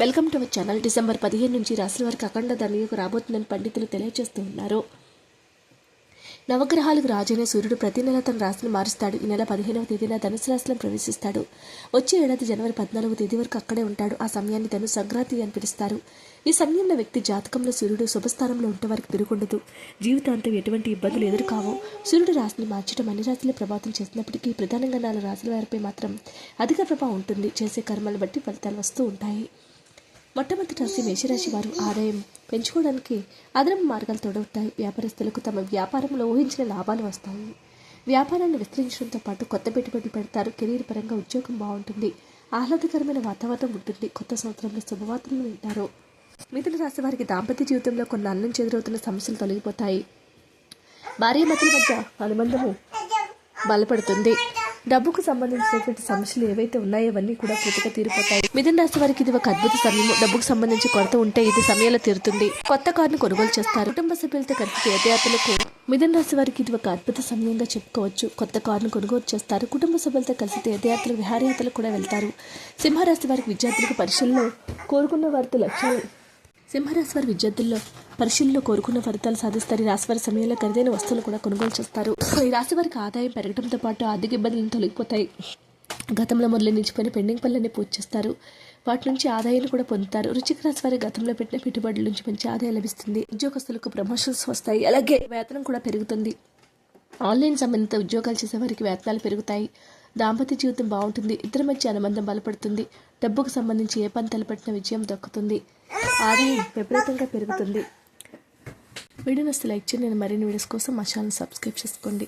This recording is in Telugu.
Welcome to our channel. December పదిహేను నుంచి రాశుల వారికి అఖండ ధనయోగం రాబోతుందని పండితులు తెలియజేస్తూ ఉన్నారు. నవగ్రహాలకు రాజైన సూర్యుడు ప్రతి నెల తన రాశిని మారుస్తాడు. ఈ నెల పదిహేనవ తేదీన ధనుసు రాశిలో ప్రవేశిస్తాడు. వచ్చే ఏడాది జనవరి పద్నాలుగు తేదీ వరకు అక్కడే ఉంటాడు. ఆ సమయాన్ని తను సంక్రాంతి అని పిలుస్తారు. ఈ సమయంలో వ్యక్తి జాతకంలో సూర్యుడు శుభస్థానంలో ఉంటే వారికి తిరుగుండదు జీవితాంతం ఎటువంటి ఇబ్బందులు ఎదురుకావు. సూర్యుడు రాశిని మార్చడం అన్ని రాశులే ప్రభావితం చేసినప్పటికీ ప్రధానంగా నాలుగు రాశుల వారిపై మాత్రం అధిక ప్రభావం ఉంటుంది. చేసే కర్మలు బట్టి ఫలితాలు వస్తూ ఉంటాయి. మొట్టమొదటి రాశి మేషరాశి వారు ఆదాయం పెంచుకోవడానికి అదనపు మార్గాలు తోడవుతాయి. వ్యాపారస్తులకు తమ వ్యాపారంలో ఊహించిన లాభాలు వస్తాయి. వ్యాపారాన్ని విస్తరించడంతో పాటు కొత్త పెట్టుబడులు పెడతారు. కెరీర్ పరంగా ఉద్యోగం బాగుంటుంది. ఆహ్లాదకరమైన వాతావరణం ఉంటుంది. కొత్త సంవత్సరంలో శుభవార్తలు వింటారు. మిథున రాశి వారికి దాంపత్య జీవితంలో కొన్ని అన్నం చెదురవుతున్న సమస్యలు తొలగిపోతాయి. భార్యాభర్తల మధ్య అనుబంధము బలపడుతుంది. డబ్బుకు సంబంధించినటువంటి సమస్యలు ఏవైతే ఉన్నాయో అవన్నీ కూడా పూర్తిగా తీరిపోతాయి. మిథున రాశి వారికి ఇది ఒక అద్భుత సమయం డబ్బుకు సంబంధించి కొరత ఉంటే ఇది సమయంలో తీరుతుంది. కొత్త కారును కొనుగోలు చేస్తారు. కుటుంబ సభ్యులతో కలిసి తీర్థయాత్రలకు మిథున రాశి వారికి ఇది ఒక అద్భుత సమయంగా చెప్పుకోవచ్చు. కొత్త కారును కొనుగోలు చేస్తారు. కుటుంబ సభ్యులతో కలిసి తీర్థయాత్రలు విహారయాత్రలకు కూడా వెళ్తారు. సింహరాశి వారికి విద్యార్థులకు పరీక్షల్లో కోరుకున్న వారితో లక్ష్యాలు సింహరాశివారి విద్యార్థుల్లో పరిశీలనలో కోరుకున్న ఫలితాలు సాధిస్తారు. ఈ రాశివారి సమయంలో ఖరీదైన వస్తువులు కూడా కొనుగోలు చేస్తారు. ఈ రాశి వారికి ఆదాయం పెరగడంతో పాటు ఆర్థిక ఇబ్బందులను తొలగిపోతాయి. గతంలో మొదలు నిలిచిపోయిన పెండింగ్ పనులన్నీ పూర్తి చేస్తారు. వాటి నుంచి ఆదాయాన్ని కూడా పొందుతారు. రుచిక రాశి వారి గతంలో పెట్టిన పెట్టుబడుల నుంచి మంచి ఆదాయం లభిస్తుంది. ఉద్యోగస్తులకు ప్రమోషన్స్ వస్తాయి. అలాగే వేతనం కూడా పెరుగుతుంది. ఆన్లైన్ సంబంధిత ఉద్యోగాలు చేసే వారికి వేతనాలు పెరుగుతాయి. దాంపత్య జీవితం బాగుంటుంది. ఇద్దరి మధ్య అనుబంధం బలపడుతుంది. డబ్బుకు సంబంధించి ఏ పని తలపెట్టిన విజయం దక్కుతుంది. ఆదాయం విపరీతంగా పెరుగుతుంది. వీడియో నస్తే లైక్ చేయండి. నేను మరిన్ని వీడియోస్ కోసం మా ఛానల్ సబ్స్క్రైబ్ చేసుకోండి.